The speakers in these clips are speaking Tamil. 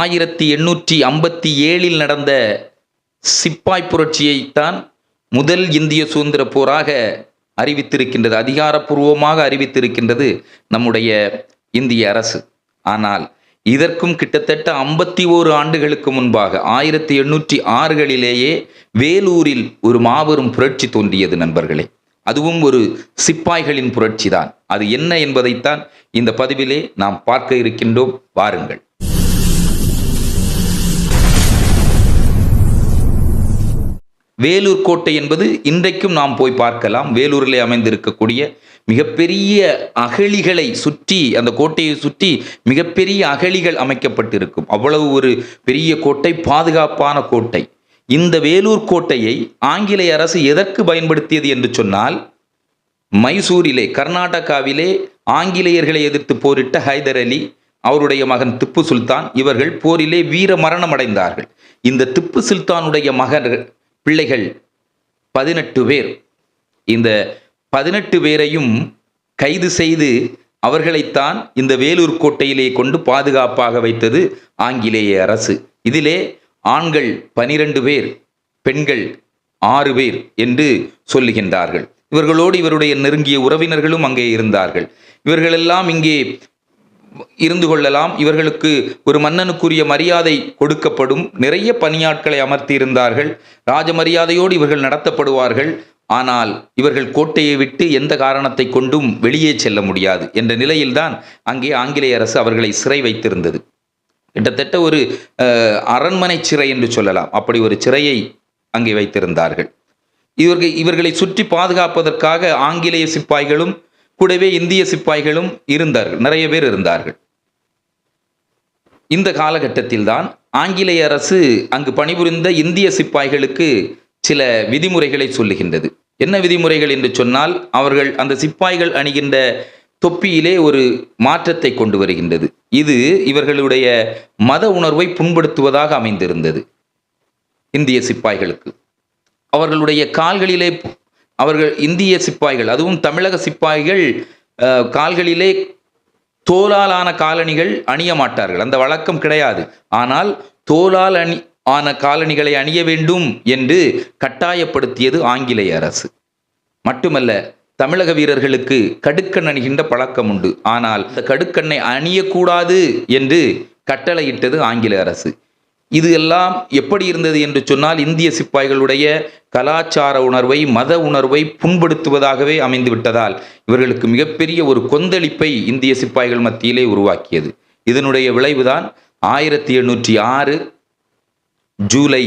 ஆயிரத்தி எண்ணூற்றி ஐம்பத்தி ஏழில் நடந்த சிப்பாய் புரட்சியைத்தான் முதல் இந்திய சுதந்திர போராக அறிவித்திருக்கின்றது அதிகாரப்பூர்வமாக அறிவித்திருக்கின்றது நம்முடைய இந்திய அரசு. ஆனால் இதற்கும் கிட்டத்தட்ட ஐம்பத்தி ஓரு ஆண்டுகளுக்கு முன்பாக ஆயிரத்தி எண்ணூற்றி ஆறுகளிலேயே வேலூரில் ஒரு மாபெரும் புரட்சி தோன்றியது நண்பர்களே. அதுவும் ஒரு சிப்பாய்களின் புரட்சி தான் அது என்ன என்பதைத்தான் இந்த பதிவிலே நாம் பார்க்க இருக்கின்றோம். வாருங்கள். வேலூர் கோட்டை என்பது இன்றைக்கும் நாம் போய் பார்க்கலாம். வேலூரிலே அமைந்திருக்கக்கூடிய மிகப்பெரிய அகழிகளை சுற்றி அந்த கோட்டையை சுற்றி மிகப்பெரிய அகழிகள் அமைக்கப்பட்டிருக்கும். அவ்வளவு ஒரு பெரிய கோட்டை பாதுகாப்பான கோட்டை. இந்த வேலூர் கோட்டையை ஆங்கிலேய அரசு எதற்கு பயன்படுத்தியது என்று சொன்னால் மைசூரிலே கர்நாடகாவிலே ஆங்கிலேயர்களை எதிர்த்து போரிட்ட ஹைதர் அலி அவருடைய மகன் திப்பு சுல்தான் இவர்கள் போரிலே வீர மரணம் அடைந்தார்கள். இந்த திப்பு சுல்தானுடைய மகன் பிள்ளைகள் பதினெட்டு பேர். இந்த பதினெட்டு பேரையும் கைது செய்து அவர்களைத்தான் இந்த வேலூர் கோட்டையிலே கொண்டு பாதுகாப்பாக வைத்தது ஆங்கிலேய அரசு. இதிலே ஆண்கள் பனிரெண்டு பேர் பெண்கள் ஆறு பேர் என்று சொல்லுகின்றார்கள். இவர்களோடு இவருடைய நெருங்கிய உறவினர்களும் அங்கே இருந்தார்கள். இவர்களெல்லாம் இங்கே இருந்து கொள்ளலாம். இவர்களுக்கு ஒரு மன்னனுக்குரிய மரியாதை கொடுக்கப்படும். நிறைய பணியாட்களை அமர்த்தியிருந்தார்கள். ராஜமரியாதையோடு ராஜ மரியாதையோடு இவர்கள் நடத்தப்படுவார்கள். ஆனால் இவர்கள் கோட்டையை விட்டு எந்த காரணத்தை கொண்டும் வெளியே செல்ல முடியாது என்ற நிலையில்தான் அங்கே ஆங்கிலேய அரசு அவர்களை சிறை வைத்திருந்தது. கிட்டத்தட்ட ஒரு அஹ், அரண்மனை சிறை என்று சொல்லலாம். அப்படி ஒரு சிறையை அங்கே வைத்திருந்தார்கள். இவர்கள் இவர்களை சுற்றி பாதுகாப்பதற்காக ஆங்கிலேய சிப்பாய்களும் கூடவே இந்திய சிப்பாய்களும் இருந்தார்கள். நிறைய பேர் இருந்தார்கள். இந்த காலகட்டத்தில் தான் ஆங்கிலேய அரசு அங்கு பணிபுரிந்த இந்திய சிப்பாய்களுக்கு சில விதிமுறைகளை சொல்லுகின்றது. என்ன விதிமுறைகள் என்று சொன்னால் அவர்கள் அந்த சிப்பாய்கள் அணிகின்ற தொப்பியிலே ஒரு மாற்றத்தை கொண்டு வருகின்றது. இது இவர்களுடைய மத உணர்வை புண்படுத்துவதாக அமைந்திருந்தது. இந்திய சிப்பாய்களுக்கு. அவர்களுடைய கால்களிலே அவர்கள் இந்திய சிப்பாய்கள் அதுவும் தமிழக சிப்பாய்கள் கால்களிலே தோலாலான காலணிகள் அணிய மாட்டார்கள். அந்த வழக்கம் கிடையாது. ஆனால் தோலால் அணி ஆன காலணிகளை அணிய வேண்டும் என்று கட்டாயப்படுத்தியது ஆங்கிலேய அரசு. மட்டுமல்ல தமிழக வீரர்களுக்கு கடுக்கண் அணிகின்ற பழக்கம் உண்டு. ஆனால் இந்த கடுக்கண்ணை அணியக்கூடாது என்று கட்டளையிட்டது ஆங்கில அரசு. இது எல்லாம் எப்படி இருந்தது என்று சொன்னால் இந்திய சிப்பாய்களுடைய கலாச்சார உணர்வை மத உணர்வை புண்படுத்துவதாகவே அமைந்துவிட்டதால் இவர்களுக்கு மிகப்பெரிய ஒரு கொந்தளிப்பை இந்திய சிப்பாய்கள் மத்தியிலே உருவாக்கியது. இதனுடைய விளைவுதான் ஆயிரத்தி எண்ணூற்றி ஆறு ஜூலை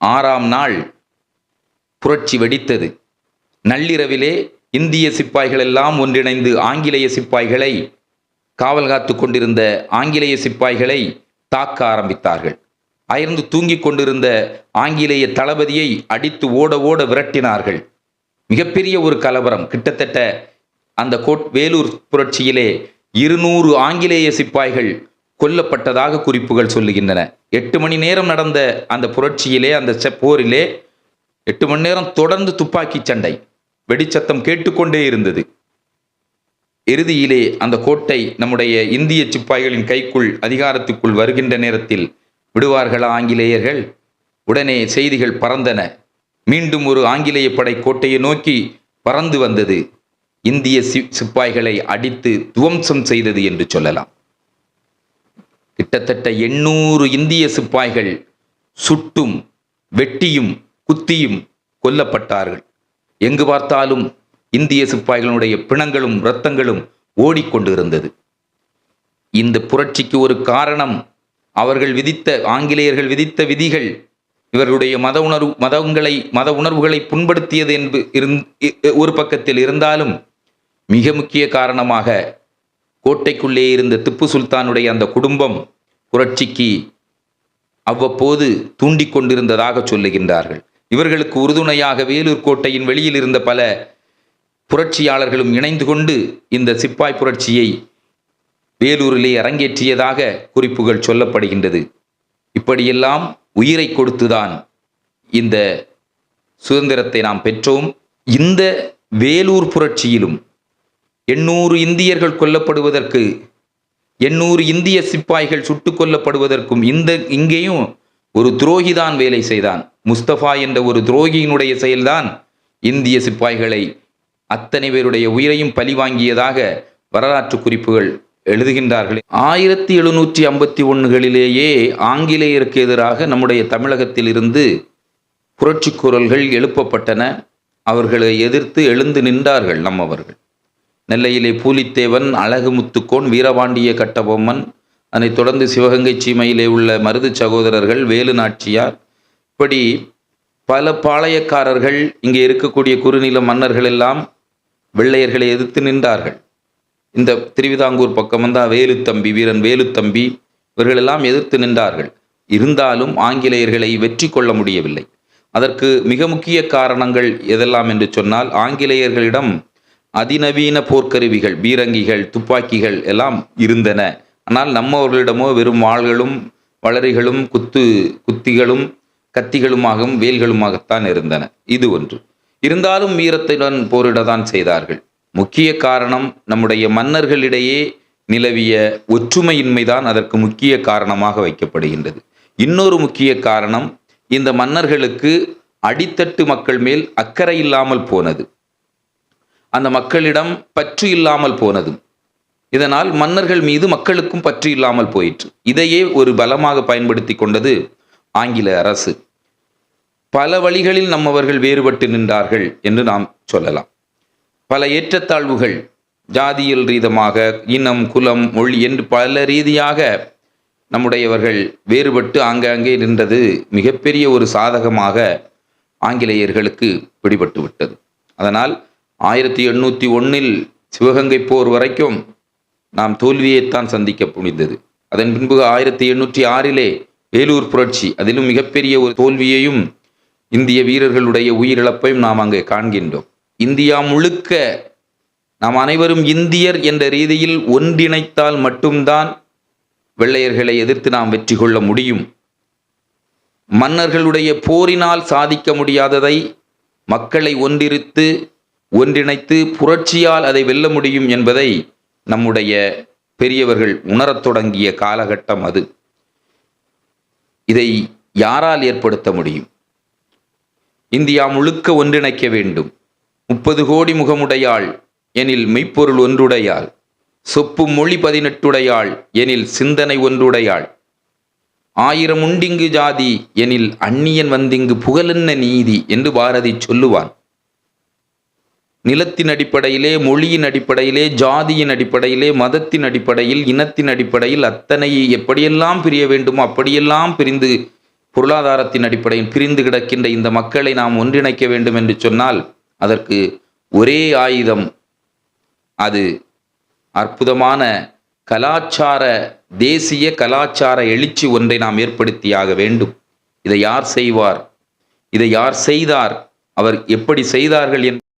ஆறாம் நாள் புரட்சி வெடித்தது. நள்ளிரவிலே இந்திய சிப்பாய்கள் எல்லாம் ஒன்றிணைந்து ஆங்கிலேய சிப்பாய்களை காவல் காத்து கொண்டிருந்த ஆங்கிலேய சிப்பாய்களை தாக்க ஆரம்பித்தார்கள். அயர்ந்து தூங்கிக் கொண்டிருந்த ஆங்கிலேய தளபதியை அடித்து ஓட ஓட விரட்டினார்கள். மிகப்பெரிய ஒரு கலவரம். கிட்டத்தட்ட அந்த கோட் வேலூர் புரட்சியிலே இருநூறு ஆங்கிலேய சிப்பாய்கள் கொல்லப்பட்டதாக குறிப்புகள் சொல்லுகின்றன. எட்டு மணி நேரம் நடந்த அந்த புரட்சியிலே அந்த போரிலே எட்டு மணி நேரம் தொடர்ந்து துப்பாக்கி சண்டை வெடிச்சத்தம் கேட்டுக்கொண்டே இருந்தது. இறுதியிலே அந்த கோட்டை நம்முடைய இந்திய சிப்பாய்களின் கைக்குள் அதிகாரத்துக்குள் வருகின்ற நேரத்தில் விடுவார்களா ஆங்கிலேயர்கள்? உடனே செய்திகள் பறந்தன. மீண்டும் ஒரு ஆங்கிலேய படை கோட்டையை நோக்கி பறந்து வந்தது. இந்திய சிப்பாய்களை அடித்து துவம்சம் செய்தது என்று சொல்லலாம். கிட்டத்தட்ட எண்ணூறு இந்திய சிப்பாய்கள் சுட்டும் வெட்டியும் குத்தியும் கொல்லப்பட்டார்கள். எங்கு பார்த்தாலும் இந்திய சிப்பாய்களுடைய பிணங்களும் இரத்தங்களும் ஓடிக்கொண்டிருந்தது. இந்த புரட்சிக்கு ஒரு காரணம் அவர்கள் விதித்த ஆங்கிலேயர்கள் விதித்த விதிகள் இவர்களுடைய மத உணர்வு மதங்களை மத உணர்வுகளை புண்படுத்தியது என்பது இருந் இ- ஒரு பக்கத்தில் இருந்தாலும் மிக முக்கிய காரணமாக கோட்டைக்குள்ளே இருந்த திப்பு சுல்தானுடைய அந்த குடும்பம் புரட்சிக்கு அவ்வப்போது தூண்டிக் கொண்டிருந்ததாக சொல்லுகின்றார்கள். இவர்களுக்கு உறுதுணையாக வேலூர் கோட்டையின் வெளியில் இருந்த பல புரட்சியாளர்களும் இணைந்து கொண்டு இந்த சிப்பாய் புரட்சியை வேலூரிலே அரங்கேற்றியதாக குறிப்புகள் சொல்லப்படுகின்றது. இப்படியெல்லாம் உயிரை கொடுத்துதான் இந்த சுதந்திரத்தை நாம் பெற்றோம். இந்த வேலூர் புரட்சியிலும் எண்ணூறு இந்தியர்கள் கொல்லப்படுவதற்கு எண்ணூறு இந்திய சிப்பாய்கள் சுட்டுக் கொல்லப்படுவதற்கும் இந்த இங்கேயும் ஒரு துரோகிதான் வேலை செய்தான். முஸ்தபா என்ற ஒரு துரோகியினுடைய செயல்தான் இந்திய சிப்பாய்களை அத்தனை பேருடைய உயிரையும் பழிவாங்கியதாக வரலாற்று குறிப்புகள் எழுதுகின்றார்கள். ஆயிரத்தி எழுநூற்றி ஐம்பத்தி ஒன்றுகளிலேயே ஆங்கிலேயருக்கு எதிராக நம்முடைய தமிழகத்தில் இருந்து புரட்சி குரல்கள் எழுப்பப்பட்டன. அவர்களை எதிர்த்து எழுந்து நின்றார்கள் நம்மவர்கள். நெல்லையிலே பூலித்தேவன் அழகு முத்துக்கோன் வீரபாண்டிய கட்டபொம்மன் அதனைத் தொடர்ந்து சிவகங்கை சீமையிலே உள்ள மருது சகோதரர்கள் வேலு நாச்சியார். இப்படி பல பாளையக்காரர்கள் இங்கே இருக்கக்கூடிய குறுநில மன்னர்கள் எல்லாம் வெள்ளையர்களை எதிர்த்து நின்றார்கள். இந்த திருவிதாங்கூர் பக்கம் வந்தால் வேலுத்தம்பி வீரன் வேலுத்தம்பி இவர்களெல்லாம் எதிர்த்து நின்றார்கள். இருந்தாலும் ஆங்கிலேயர்களை வெற்றி கொள்ள முடியவில்லை. அதற்கு மிக முக்கிய காரணங்கள் எதெல்லாம் என்று சொன்னால் ஆங்கிலேயர்களிடம் அதிநவீன போர்க்கருவிகள் பீரங்கிகள் துப்பாக்கிகள் எல்லாம் இருந்தன. ஆனால் நம்மவர்களிடமோ வெறும் வாள்களும் வளரிகளும் குத்து குத்திகளும் கத்திகளுமாகவும் வேல்களுமாகத்தான் இருந்தன. இது ஒன்று. இருந்தாலும் வீரத்துடன் போரிடத்தான் செய்தார்கள். முக்கிய காரணம் நம்முடைய மன்னர்களிடையே நிலவிய ஒற்றுமையின்மைதான் அதற்கு முக்கிய காரணமாக வைக்கப்படுகின்றது. இன்னொரு முக்கிய காரணம் இந்த மன்னர்களுக்கு அடித்தட்டு மக்கள் மேல் அக்கறை இல்லாமல் போனது. அந்த மக்களிடம் பற்று இல்லாமல் போனது இதனால் மன்னர்கள் மீது மக்களுக்கும் பற்று இல்லாமல் போயிற்று. இதையே ஒரு பலமாக பயன்படுத்தி கொண்டது ஆங்கில அரசு. பல வழிகளில் நம்மவர்கள் வேறுபட்டு நின்றார்கள் என்று நாம் சொல்லலாம். பல ஏற்றத்தாழ்வுகள் ஜாதியல் ரீதமாக இனம் குலம் மொழி என்று பல ரீதியாக நம்முடையவர்கள் வேறுபட்டு ஆங்காங்கே நின்றது மிகப்பெரிய ஒரு சாதகமாக ஆங்கிலேயர்களுக்கு பிடிபட்டு விட்டது. அதனால் ஆயிரத்தி எண்ணூற்றி ஒன்றில் சிவகங்கை போர் வரைக்கும் நாம் தோல்வியைத்தான் சந்திக்க முடிந்தது அதன் பின்பு ஆயிரத்தி எண்ணூற்றி ஆறிலே வேலூர் புரட்சி அதிலும் மிகப்பெரிய ஒரு தோல்வியையும் இந்திய வீரர்களுடைய உயிரிழப்பையும் நாம் அங்கே காண்கின்றோம். இந்தியா முழுக்க நாம் அனைவரும் இந்தியர் என்ற ரீதியில் ஒன்றிணைத்தால் மட்டும்தான் வெள்ளையர்களை எதிர்த்து நாம் வெற்றி கொள்ள முடியும். மன்னர்களுடைய போரினால் சாதிக்க முடியாததை மக்களை ஒன்றிருத்து ஒன்றிணைத்து புரட்சியால் அதை வெல்ல முடியும் என்பதை நம்முடைய பெரியவர்கள் உணரத் தொடங்கிய காலகட்டம் அது. இதை யாரால் ஏற்படுத்த முடியும்? இந்தியா முழுக்க ஒன்றிணைக்க வேண்டும். முப்பது கோடி முகமுடையாள் எனில் மெய்ப்பொருள் ஒன்றுடையாள். சொப்பு மொழி பதினெட்டுடையாள் எனில் சிந்தனை ஒன்றுடையாள். ஆயிரம் உண்டிங்கு ஜாதி எனில் அந்நியன் வந்திங்கு புகழென்ன நீதி என்று பாரதி சொல்லுவான். நிலத்தின் அடிப்படையிலே மொழியின் அடிப்படையிலே ஜாதியின் அடிப்படையிலே மதத்தின் அடிப்படையில் இனத்தின் அடிப்படையில் அத்தனை எப்படியெல்லாம் பிரிய வேண்டுமோ அப்படியெல்லாம் பிரிந்து பொருளாதாரத்தின் அடிப்படையில் பிரிந்து கிடக்கின்ற இந்த மக்களை நாம் ஒன்றிணைக்க வேண்டும் என்று சொன்னால் அதற்கு ஒரே ஆயுதம். அது அற்புதமான கலாச்சார தேசிய கலாச்சார எழுச்சி ஒன்றை நாம் ஏற்படுத்தியாக வேண்டும். இதை யார் செய்வார்? இதை யார் செய்தார்? அவர் எப்படி செய்தார்கள் என்று